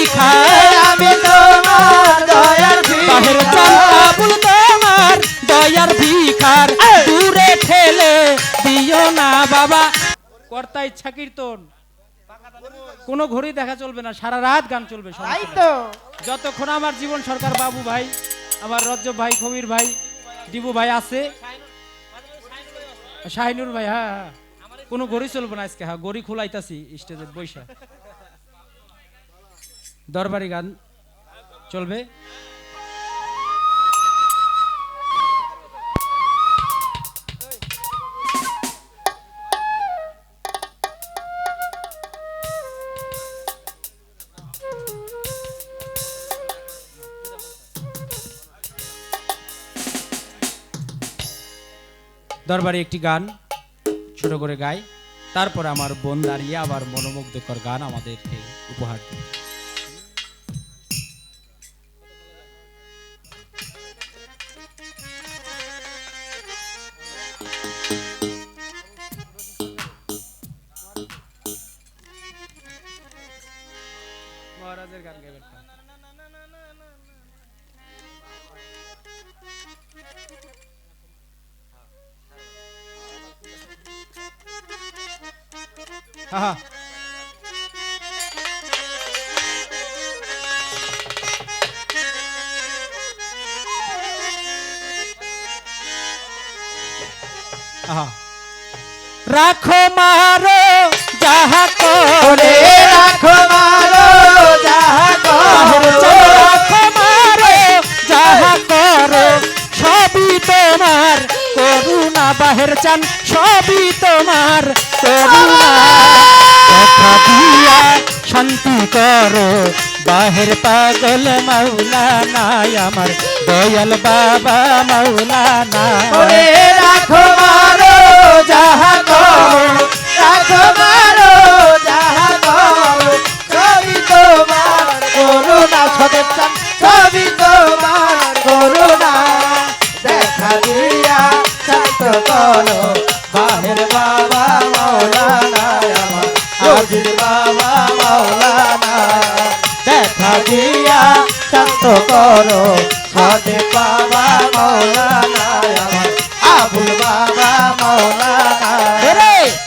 ভিখার আমি তোমার দয়ার বাহের চান তোমার দয়ার ভিখার। দূরে ঠেলে দিও না বাবা। কর্তা ইচ্ছা কীর্তন কোনো ঘড়ি দেখা চলবে না সারা রাত গান চলবে যতক্ষণ আমার জীবন সরকার বাবু ভাই আমার রজ্জব ভাই কবির ভাই ডিবু ভাই আছে। শাহিনুর ভাই হ্যাঁ হ্যাঁ। কোনো গড়ি চলবে না আজকে হ্যাঁ গড়ি খোলাইতাছি বৈশা দরবারি গান চলবে। দরবারে একটি গান ছোট করে গাই। তারপর আমার বোন দাঁড়িয়ে আবার মনোমুগ্ধকর গান আমাদেরকে উপহার দেবে হ্যাঁ। রাখো মারো বাহের পাগল মৌলানা আমার দয়াল বাবা মাওলানা। শান্ত করো। বাবা মৌলানা আবুল বাবা মৌলানা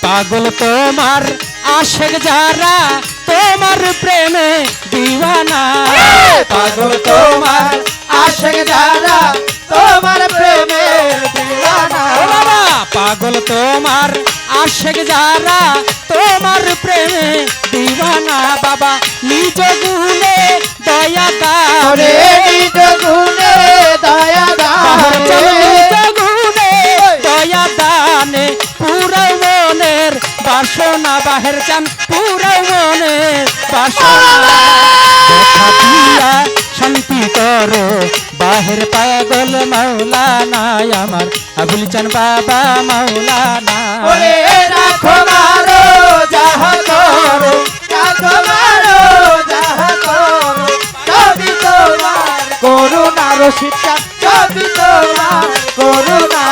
পাগল তোমার আশেক যারা তোমার প্রেমে দিওয়ানা। পাগল তোমার আশেক যারা তোমার প্রেমে দিওয়ানা। পাগল তোমার আশেক যারা তোমার প্রেমে দিওয়ানা। নিজ গুণে দয়া গুণে দয়া দানে পুরো মনের বাসনা বাহের চান পুরো মনের বাসনা। শান্তি করো বাহের পাগল মাওলানা আমার। আবুল চান বাবা মাওলানা রাখো মারো যাহা করো রাখো করুণা রসিকা সবই তোমার করুণা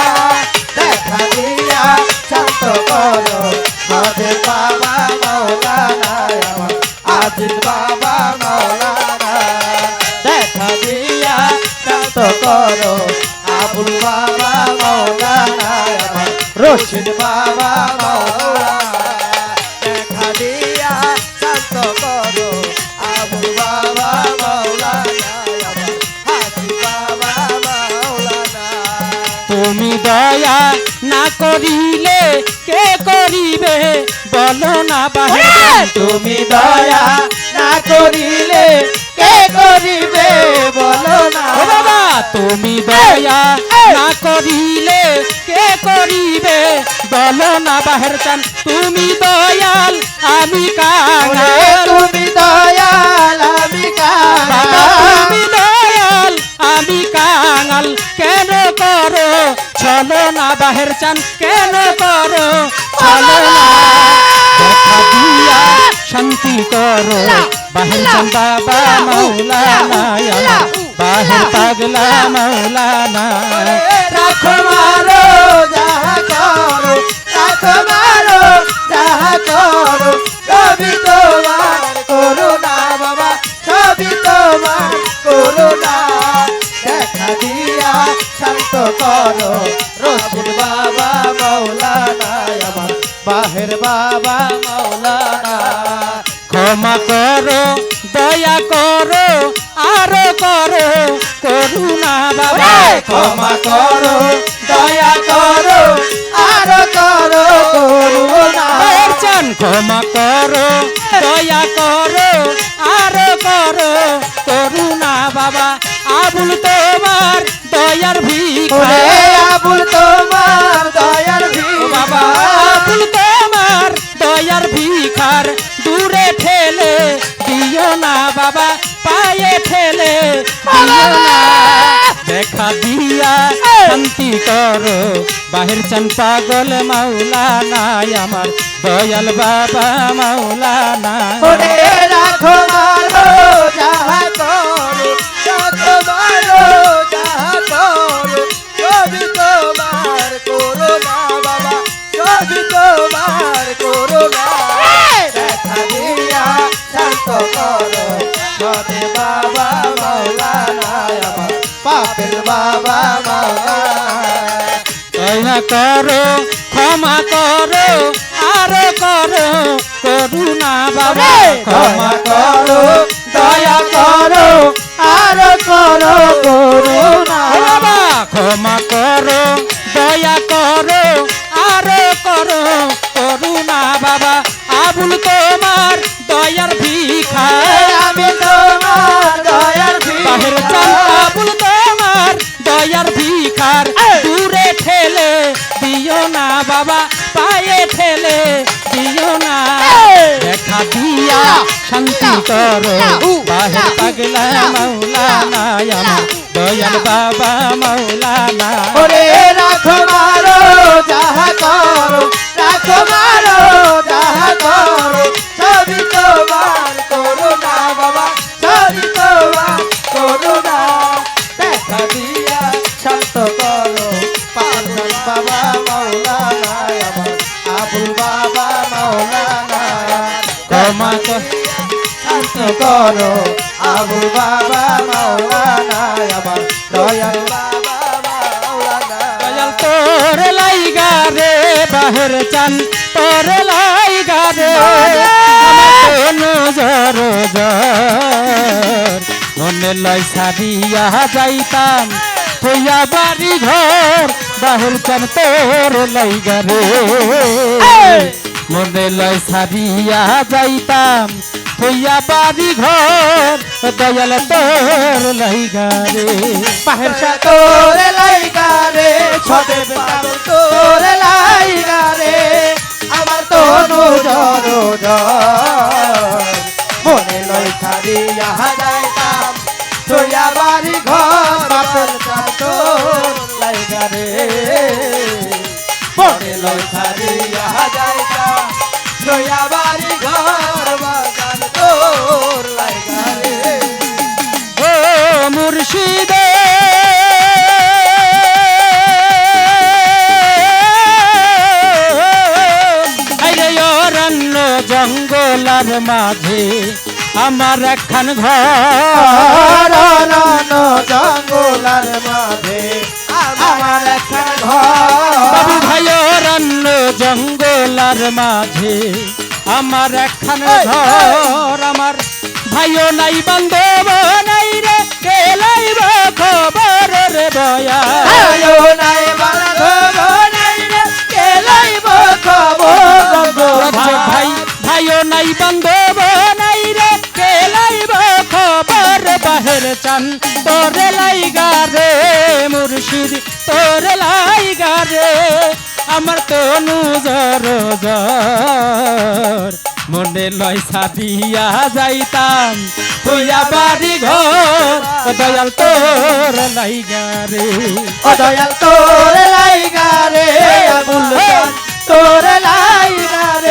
দেখা দিয়া শান্ত করো সদে বাবা মৌলানা আজিজ বাবা মৌলানা দেখা দিয়া শান্ত করো আবুল বাবা মৌলানা রশিদ বাবা মৌলানা করিলে কে করিবে? বলো না বাহের। চান তুমি দয়া না করিলে কে করিবে? বলো না। বাবা! তুমি দয়া না করিলে কে করিবে? বলো না বাহের চান। তুমি দয়াল আমি কাঙাল। তুমি দয়াল আমি কাঙাল। তুমি দয়াল আমি কাঙাল। কেন করো চলো না বাহের চান কেন করো? চলো না। দেখা দিয়া শান্তি করো। বাহের চান বাবা মৌলানা বাহের পাগলা মৌলানা রাখো মারো যাহা করো। রাখো মারো যাহা করো। সবই তোমার করুণা বাবা। সবই তোমার করুণা। দেখা বাবা মৌলানা ক্ষমা করো দয়া করো আরও করো করুণা বাবা। ক্ষমা করো দয়া করো আর করো করুণা ক্ষমা করো দয়া করো দিয়া শান্তি করো। বাহির চান পাগল মাওলানা আমার দয়াল বাবা মাওলানা। রাখো মারো যাহা করো রাখো মারো যাহা করো। সবই তোমার করুণা বাবা সবই তোমার করুণা। দেখা দিয়া শান্ত করো পাপের বাবা মৌলানা দয়া করো ক্ষমা করো আরও করো করুণা বাবা। ক্ষমা করো দয়া করো আর করো করুণা বাবা! ক্ষমা করো দয়া করো আরও করো করুণা বাবা। আবুল তোমার দয়ার ভিখা শান্তি কর বাহির পাগলা মাওলানা আমার দয়াল বাবা মাওলানা। ওরে রাখো মারো যাহা করো। বাহির চান তোর লাই গারে। নজর জর। মনে লয় সারিয়া যাইতাম হইয়া বাড়ি ঘর বাহুল চান তোর লাই গারে। মনে লয় সারিয়া যাইতাম হইয়া বাড়ি ঘর দয়াল তোর লাইগা রে বাহের সা তোরে লাইগা রে ছবে পাগল তোরে লাইগা রে আমার তনু জর মনে লই ছাড়ি আহা যাইতাম তোয়া বাড়ি ঘর, বাপের সা তোর লাইগা রে। মনে লই ছাড়ি আহা জঙ্গলার মাঝে আমার একখান ঘর। জঙ্গলার মাঝে আমার বাবু ঘর। ভাই অরণ্য জঙ্গলার মাঝে আমার একখান ঘর। আমার ভাইও নাই বান্ধব নাই রে গেলাইব খবর রে বয়া আয়ো নাই বান্ধব নাই রে, কে লইব খবর ভাই ভাই নাই বান্ধব, নাই রে গেলাইব খবর? বাহের চান তোরে লাইগা রে মুর্শিদ, তোরে লাইগা রে আমার তনু জর জর। মনে লয় সাদিয়া যাইতাম তুইয়া বাড়ি ঘর। ও দয়াল তোর লাইগা রে, ও দয়াল তোর লাইগা রে তোর লাইগা রে।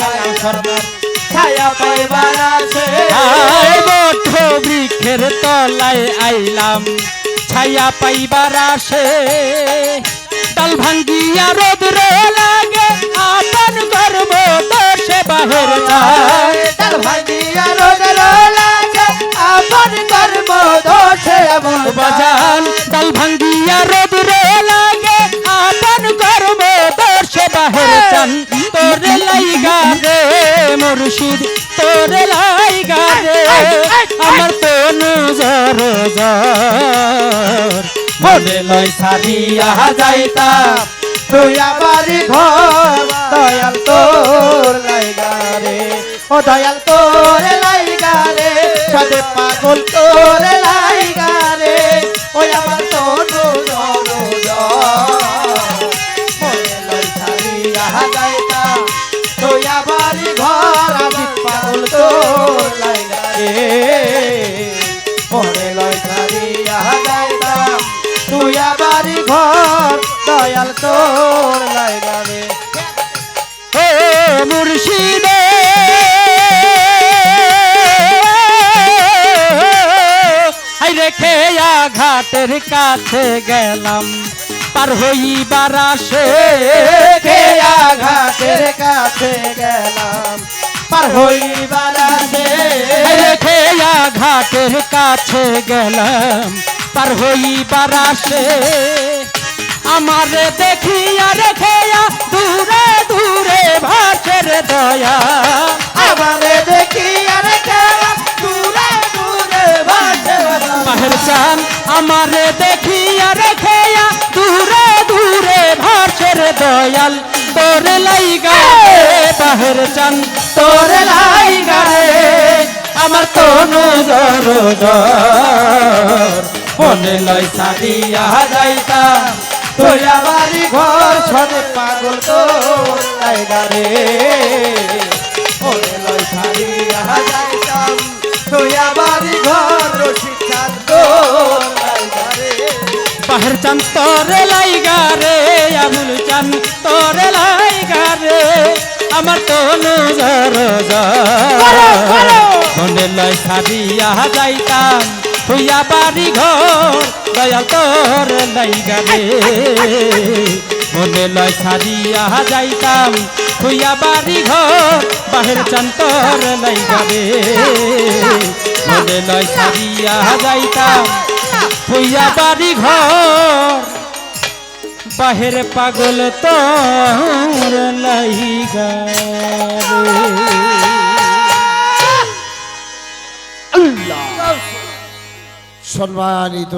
সরকার ছায়া পাইবার আছে। বট বৃক্ষের তলায় আইলাম ছায়া পাইবার আসে ডাল ভাঙ্গিয়া রোদ্র লাগে আপন গর্ব দোষে বাহের যায় ডাল ভাঙিয়া রোদর লাগে আপন কর্ম দোষে বাজান মুর্শিদ তোর লাইগা রে। আমার তো নজর জর মনে লই সারিয়া যাইতা তুই আবার ঘর দয়াল তোর লাইগা রে। ও দয়াল তোর লাইগা ঘাটের কাছে গেলাম, পার হইবার আসে খেয়া ঘাটের কাছে গেলাম, পার হইবার আছে রেখে ঘাটের কাছে গেলাম, পার হইবার আসে। আমারে দেখিয়া রেখেয়া দূরে দূরে ভাসের দয়া, আমারে দেখি আর গেলাম দূরে বাহের চান আমারে দেখিয়া রেখেয়া দূরে দূরে ভাসের দয়াল। তোর লাইগা বাহের চান তোর লাইগা রে আমার তো নজর জর। মনে লয় সাদিয়া যাইতাম তুই আমারি ঘর ছড়ে পাগল তোর লাইগা রে ওরে লয় ছাড়িয়া যাইতাম তুই চান তোর লাইগা রে আবুল চান তোর লাইগা রে। আমার তো নজর জর মনে লয় সাদিয়া যাইতাম তুইয়া বাড়ি ঘর দয়াল তোর লাইগা রে। মনে লয় সাদিয়া যাইতাম তুইয়া বাড়ি ঘর বাহের চান তোর লাইগা রে। মনে লয় সাদিয়া যাইতাম তুইয়া বাড়ি ঘর। বাহের পাগল তোর লাইগা সম্মানিত